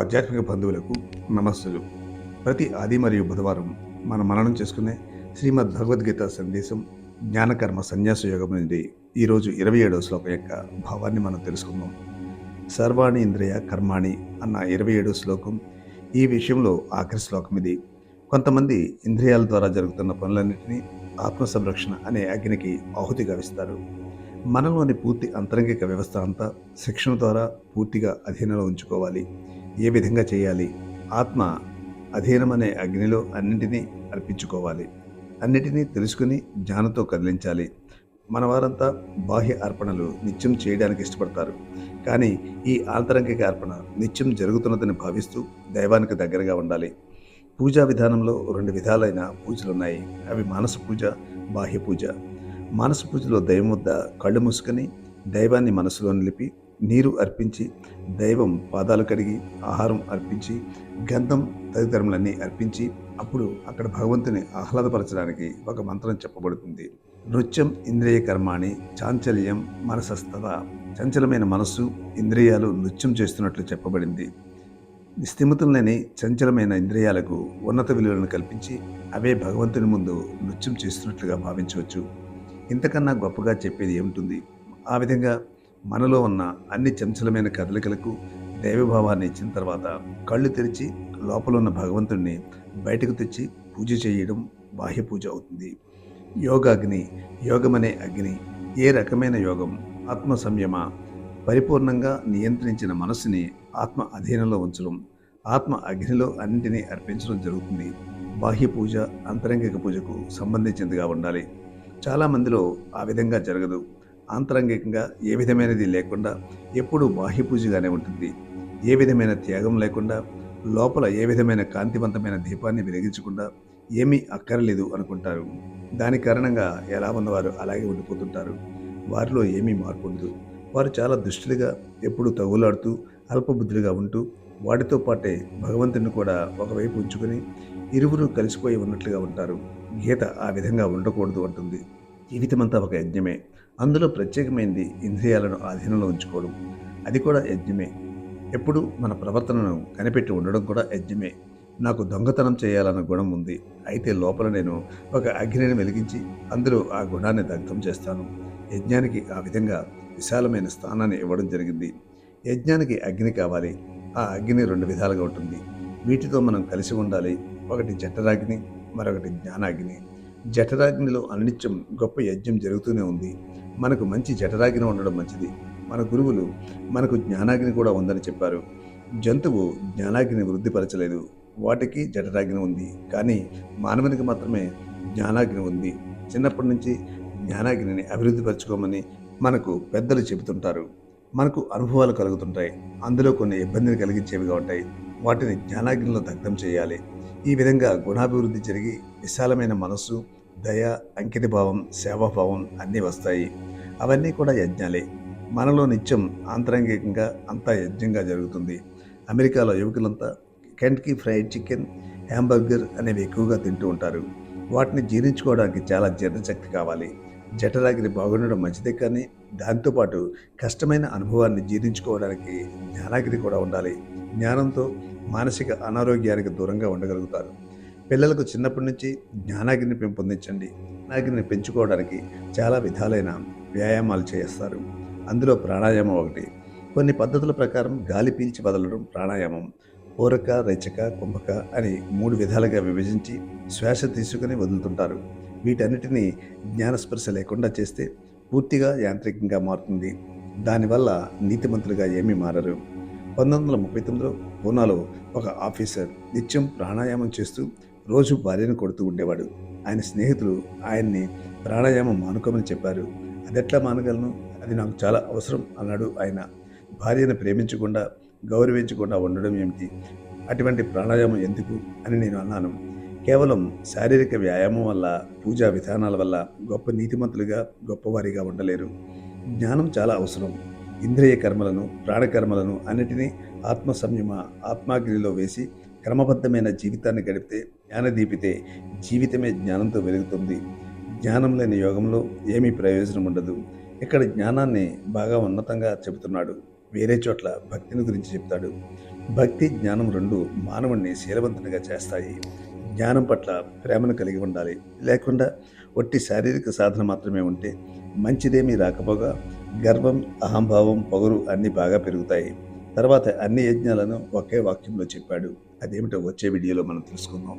ఆధ్యాత్మిక బంధువులకు నమస్సులు. ప్రతి ఆది మరియు బుధవారం మనం మననం చేసుకునే శ్రీమద్ భగవద్గీత సందేశం జ్ఞానకర్మ సన్యాస యోగం నుండి ఈరోజు ఇరవై ఏడవ శ్లోకం యొక్క భావాన్ని మనం తెలుసుకుందాం. సర్వాణి ఇంద్రియ కర్మాణి అన్న ఇరవై ఏడవ శ్లోకం ఈ విషయంలో ఆఖరి శ్లోకం ఇది. కొంతమంది ఇంద్రియాల ద్వారా జరుగుతున్న పనులన్నింటినీ ఆత్మ సంరక్షణ అనే అగ్నికి ఆహుతి గావిస్తారు మనలోని పూర్తి అంతరంగిక వ్యవస్థ అంతా శిక్షణ ద్వారా పూర్తిగా అధీనంలో ఉంచుకోవాలి. ఏ విధంగా చేయాలి? ఆత్మ అధీనం అనే అగ్నిలో అన్నింటినీ అర్పించుకోవాలి. అన్నిటినీ తెలుసుకుని జ్ఞానంతో కదిలించాలి. మన వారంతా బాహ్య అర్పణలు నిత్యం చేయడానికి ఇష్టపడతారు. కానీ ఈ ఆంతరంగిక అర్పణ నిత్యం జరుగుతున్నదని భావిస్తూ దైవానికి దగ్గరగా ఉండాలి. పూజా విధానంలో రెండు విధాలైన పూజలు ఉన్నాయి అవి మానస పూజ బాహ్య పూజ. మానస పూజలో దైవం వద్ద కళ్ళు మూసుకొని దైవాన్ని మనసులో నిలిపి నీరు అర్పించి దైవం పాదాలు కడిగి ఆహారం అర్పించి గంధం తదితరములన్నీ అర్పించి అప్పుడు అక్కడ భగవంతుని ఆహ్లాదపరచడానికి ఒక మంత్రం చెప్పబడుతుంది. నృత్యం ఇంద్రియ కర్మాణి చాంచల్యం మనసస్తత చంచలమైన మనస్సు ఇంద్రియాలు నృత్యం చేస్తున్నట్లు చెప్పబడింది. నిస్థిమితం చంచలమైన ఇంద్రియాలకు ఉన్నత విలువలను కల్పించి అవే భగవంతుని ముందు నృత్యం చేస్తున్నట్లుగా భావించవచ్చు. ఇంతకన్నా గొప్పగా చెప్పేది ఏముంటుంది? ఆ విధంగా మనలో ఉన్న అన్ని చంచలమైన కదలికలకు దైవభావాన్ని ఇచ్చిన తర్వాత కళ్ళు తెరిచి లోపల ఉన్న భగవంతుణ్ణి బయటకు తెచ్చి పూజ చేయడం బాహ్య పూజ అవుతుంది. యోగాగ్ని యోగమనే అగ్ని ఏ రకమైన యోగం ఆత్మ సంయమ పరిపూర్ణంగా నియంత్రించిన మనస్సుని ఆత్మ అధీనంలో ఉంచడం ఆత్మ అగ్నిలో అన్నింటినీ అర్పించడం జరుగుతుంది. బాహ్య పూజ అంతరంగిక పూజకు సంబంధించినదిగా ఉండాలి. చాలామందిలో ఆ విధంగా జరగదు. ఆంతరంగికంగా ఏ విధమైనది లేకుండా ఎప్పుడూ బాహ్య పూజగానే ఉంటుంది. ఏ విధమైన త్యాగం లేకుండా లోపల ఏ విధమైన కాంతివంతమైన దీపాన్ని వెలిగించకుండా ఏమీ అక్కరలేదు అనుకుంటారు. దాని కారణంగా ఎలా ఉన్నవారు అలాగే ఉండిపోతుంటారు. వారిలో ఏమీ మార్పు ఉండదు. వారు చాలా దుష్టులుగా ఎప్పుడు తగులాడుతూ అల్పబుద్ధులుగా ఉంటూ వాటితో పాటే భగవంతుని కూడా ఒకవైపు ఉంచుకొని ఇరువురు కలిసిపోయి ఉన్నట్లుగా ఉంటారు. గీత ఆ విధంగా ఉండకూడదు అంటుంది. జీవితమంతా ఒక యజ్ఞమే. అందులో ప్రత్యేకమైనది ఇంద్రియాలను ఆధీనంలో ఉంచుకోవడం. అది కూడా యజ్ఞమే. ఎప్పుడు మన ప్రవర్తనను కనిపెట్టి ఉండడం కూడా యజ్ఞమే. నాకు దొంగతనం చేయాలన్న గుణం ఉంది. అయితే లోపల నేను ఒక అగ్నిని వెలిగించి అందులో ఆ గుణాన్ని దగ్ధం చేస్తాను. యజ్ఞానికి ఆ విధంగా విశాలమైన స్థానాన్ని ఇవ్వడం జరిగింది. యజ్ఞానికి అగ్ని కావాలి. ఆ అగ్ని రెండు విధాలుగా ఉంటుంది. వీటితో మనం కలిసి ఉండాలి. ఒకటి జఠరాగ్ని మరొకటి జ్ఞానాగ్ని. జఠరాగ్నిలో అనిత్యం గొప్ప యజ్ఞం జరుగుతూనే ఉంది. మనకు మంచి జఠరాగ్ని ఉండడం మంచిది. మన గురువులు మనకు జ్ఞానాగ్ని కూడా ఉందని చెప్పారు. జంతువు జ్ఞానాగ్ని వృద్ధిపరచలేదు. వాటికి జఠరాగ్ని ఉంది. కానీ మానవునికి మాత్రమే జ్ఞానాగ్ని ఉంది. చిన్నప్పటి నుంచి జ్ఞానాగ్నిని అభివృద్ధిపరచుకోమని మనకు పెద్దలు చెబుతుంటారు. మనకు అనుభవాలు కలుగుతుంటాయి. అందులో కొన్ని ఇబ్బందిని కలిగించేవిగా ఉంటాయి. వాటిని జ్ఞానాగ్నిలో దగ్ధం చేయాలి. ఈ విధంగా గుణాభివృద్ధి జరిగి విశాలమైన మనస్సు దయ అంకితభావం సేవాభావం అన్నీ వస్తాయి. అవన్నీ కూడా యజ్ఞాలే. మనలో నిత్యం ఆంతరంగికంగా అంతా యజ్ఞంగా జరుగుతుంది. అమెరికాలో యువకులంతా కెంట్కి ఫ్రైడ్ చికెన్ హ్యాంబర్గర్ అనేవి ఎక్కువగా తింటూ ఉంటారు. వాటిని జీర్ణించుకోవడానికి చాలా జీర్ణశక్తి కావాలి. జఠరాగిరి బాగుండడం మంచిదే కానీ దాంతోపాటు కష్టమైన అనుభవాన్ని జీర్ణించుకోవడానికి జ్ఞానాగిరి కూడా ఉండాలి. జ్ఞానంతో మానసిక అనారోగ్యానికి దూరంగా ఉండగలుగుతారు. పిల్లలకు చిన్నప్పటి నుంచి జ్ఞానాగిరిని పెంపొందించండి జ్ఞానాగ్ని పెంచుకోవడానికి చాలా విధాలైన వ్యాయామాలు చేస్తారు. అందులో ప్రాణాయామం ఒకటి. కొన్ని పద్ధతుల ప్రకారం గాలి పీల్చి వదలడం ప్రాణాయామం. పూరక రేచక కుంభక అని మూడు విధాలుగా విభజించి శ్వాస తీసుకుని వదులుతుంటారు. వీటన్నిటినీ జ్ఞానస్పర్శ లేకుండా చేస్తే పూర్తిగా యాంత్రికంగా మారుతుంది. దానివల్ల నీతిమంతులుగా ఏమీ మారరు. పంతొమ్మిది వందల ముప్పై తొమ్మిదిలో పూనాలో ఒక ఆఫీసర్ నిత్యం ప్రాణాయామం చేస్తూ రోజు భార్యను కొడుతూ ఉండేవాడు. ఆయన స్నేహితులు ఆయన్ని ప్రాణాయామం మానుకోమని చెప్పారు. అది ఎట్లా మానగలను? అది నాకు చాలా అవసరం అన్నాడు ఆయన. భార్యను ప్రేమించకుండా గౌరవించకుండా ఉండడం ఏమిటి? అటువంటి ప్రాణాయామం ఎందుకు? అని నేను అన్నాను. కేవలం శారీరక వ్యాయామం వల్ల పూజా విధానాల వల్ల గొప్ప నీతిమంతులుగా గొప్పవారిగా ఉండలేరు. జ్ఞానం చాలా అవసరం. ఇంద్రియ కర్మలను ప్రాణకర్మలను అన్నిటినీ ఆత్మ సంయమ ఆత్మాగ్నిలో వేసి క్రమబద్ధమైన జీవితాన్ని గడిపితే జ్ఞానదీపితే జీవితమే జ్ఞానంతో వెలుగుతుంది. జ్ఞానం లేని యోగంలో ఏమీ ప్రయోజనం ఉండదు. ఇక్కడ జ్ఞానాన్ని బాగా ఉన్నతంగా చెబుతున్నాడు. వేరే చోట్ల భక్తిని గురించి చెప్తాడు. భక్తి జ్ఞానం రెండు మానవుణ్ణి శీలవంతునిగా చేస్తాయి. జ్ఞానం పట్ల ప్రేమను కలిగి ఉండాలి. లేకుండా ఒట్టి శారీరక సాధన మాత్రమే ఉంటే మంచిదేమీ రాకపోగా గర్వం అహంభావం పొగరు అన్నీ బాగా పెరుగుతాయి. తర్వాత అన్ని యజ్ఞాలను ఒకే వాక్యంలో చెప్పాడు. అదేమిటో వచ్చే వీడియోలో మనం తెలుసుకుందాం.